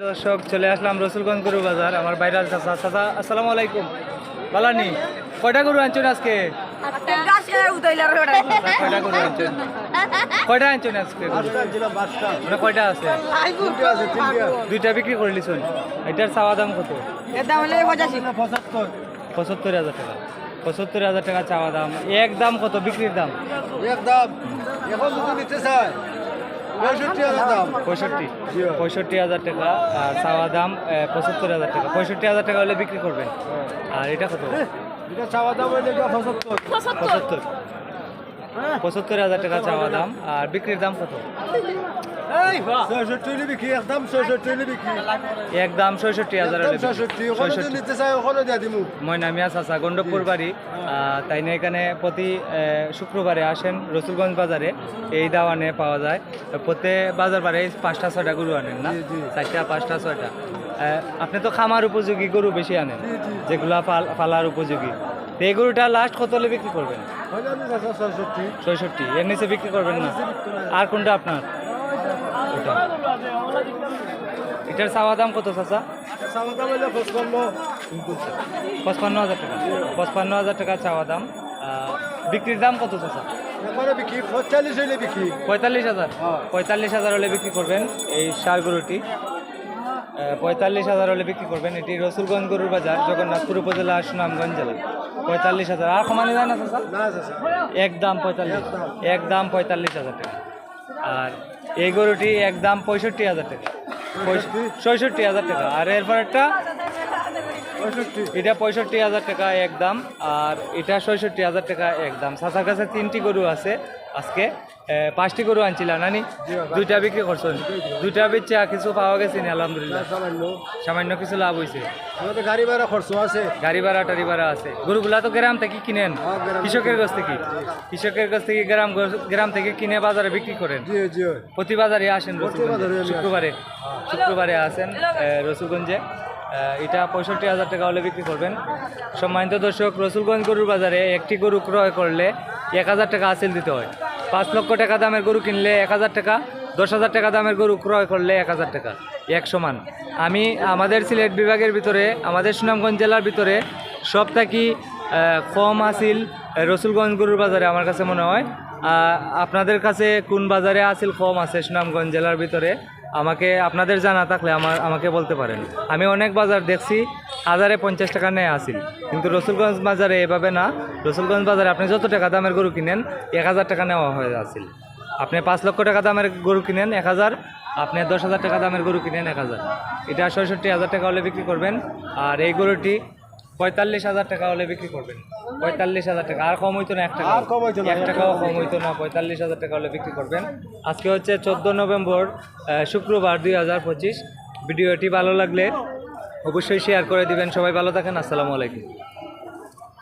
দর্শক চলে আসলাম রসুলগঞ্জ গরু বাজার আমার বাইরে চাচা। আসসালামু আলাইকুম। বালানি কয়টা গরু আনছেন আজকে? কয়টা গরু আনছেন? কয়টা আনছেন আজকে মানে কয়টা আছে? দুইটা বিক্রি করে লিছুন এটার চাওয়া দাম কত? পঁচাত্তর হাজার টাকা। পঁচাত্তর হাজার টাকা চাওয়া দাম। এক দাম কত? বিক্রির দাম? একদম এখন যদি নিতে চায়। পঁয়ষট্টি হাজার পঁয়ষট্টি। হাজার টাকা আর চাওয়া দাম পঁচাত্তর হাজার টাকা। পঁয়ষট্টি হাজার টাকা হলে বিক্রি করবেন। আর এটা কত? এটা চাওয়া দাম পঁচাত্তর। পঁচাত্তর হাজার টাকা চাওয়া দাম আর বিক্রির দাম কত? একদম ছয়ষট্টি হাজার চাচা গন্ডপুর বাড়ি। তাই না এখানে প্রতি শুক্রবারে আসেন রসুলগঞ্জ বাজারে। এই দাওয়ানে পাওয়া যায়। প্রত্যেক বাজার বারে পাঁচটা ছয়টা গরু আনেন না। চারটা পাঁচটা ছয়টা। আপনি তো খামার উপযোগী গরু বেশি আনেন। যেগুলা ফাল- ফালার উপযোগী। এই গরুটা লাস্ট কত হলে বিক্রি করবেন? ছয়ষট্টি। এর নিচে বিক্রি করবেন না। আর কোনটা আপনার? ওটা। এটার চাওয়া দাম কত চাচা? দাম পঁচপান্ন হাজার টাকা। পঁচপান্ন হাজার টাকা চাওয়া দাম। বিক্রির দাম কত চাচা? পঁয়তাল্লিশ হইলে বিক্রি। পঁয়তাল্লিশ হাজার। হ্যাঁ। পঁয়তাল্লিশ হাজার হলে বিক্রি করবেন এই সার গরুটি। পঁয়তাল্লিশ হাজার হলে বিক্রি করবেন এটি রসুলগঞ্জ গরুর বাজার জগন্নাথপুর উপজেলা সুনামগঞ্জ জেলা। পঁয়তাল্লিশ হাজার। আর কমানো যায় না চাচা? না চাচা। একদম এক দাম পঁয়তাল্লিশ হাজার টাকা। আর এই গরুটি একদম পঁয়ষট্টি হাজার টাকা। ছয়ষট্টি হাজার টাকা। আর এরপর একটা পঁয়ষট্টি এটা পঁয়ষট্টি হাজার টাকা একদম আর এটা ছয়ষট্টি হাজার টাকা একদম সাসার কাছে তিনটি গরু আছে আজকে। পাঁচটি গরু আনছিলাম নানি? দুইটা বিক্রি করছেন? দুইটা বেচা কিছু পাওয়া গেছে নি আলহামদুলিল্লাহ। সামান্য সামান্য কিছু লাভ হয়েছে আমাদের গাড়ি ভাড়া খরচ আছে। গাড়ি ভাড়া টাড়ি ভাড়া আছে। গরুগুলা তো গ্রাম থেকে কিনেন? হ্যাঁ। কৃষকের কাছ থেকে? কৃষকের কাছ থেকে গ্রাম গ্রাম থেকে কিনে বাজারে বিক্রি করেন? জি জি। প্রতি বাজারে আসেন আমি আসি। শুক্রবারে? শুক্রবারে আসেন রসুলগঞ্জে? এ, এটা পঁয়ষট্টি হাজার টাকা হলে বিক্রি করবেন। সম্মানিত দর্শক, রসুলগঞ্জ গরুর বাজারে একটি গরু ক্রয় করলে এক হাজার টাকা আসিল দিতে হয়। পাঁচ লক্ষ টাকা দামের গরু কিনলে এক হাজার টাকা, দশ হাজার টাকা দামের গরু ক্রয় করলে এক হাজার টাকা, এক সমান। আমি আমাদের সিলেট বিভাগের ভিতরে, আমাদের সুনামগঞ্জ জেলার ভিতরে সব থাকি কম আসিল রসুলগঞ্জ গরুর বাজারে আমার কাছে মনে হয়। আপনাদের কাছে কোন বাজারে আসিল কম আছে সুনামগঞ্জ জেলার ভিতরে? আমাকে আপনাদের জানা থাকলে আমার, আমাকে বলতে পারেন। আমি অনেক বাজার দেখছি, হাজারে পঞ্চাশ টাকা নেয় আসিল। কিন্তু রসুলগঞ্জ বাজারে এভাবে না। রসুলগঞ্জ বাজারে আপনি যত টাকা দামের গরু কিনেন, এক হাজার টাকা নেওয়া হয়ে আসিল। আপনি পাঁচ লক্ষ টাকা দামের গরু কিনেন, এক হাজার। আপনি দশ হাজার টাকা দামের গরু কিনেন, এক হাজার। এটা ছয়ষট্টি হাজার টাকা হলে বিক্রি করবেন, আর এই গরুটি পঁয়তাল্লিশ হাজার টাকা হলে বিক্রি করবেন। পঁয়তাল্লিশ হাজার টাকা। আর কম হইতো না এক টাকা আর কম হইতো না। এক টাকাও কম হইতো না পঁয়তাল্লিশ হাজার টাকা হলে বিক্রি করবেন। আজকে হচ্ছে চোদ্দ নভেম্বর শুক্রবার দুই হাজার পঁচিশ। ভিডিওটি ভালো লাগলে অবশ্যই শেয়ার করে দিবেন। সবাই ভালো থাকেন আসসালামু আলাইকুম।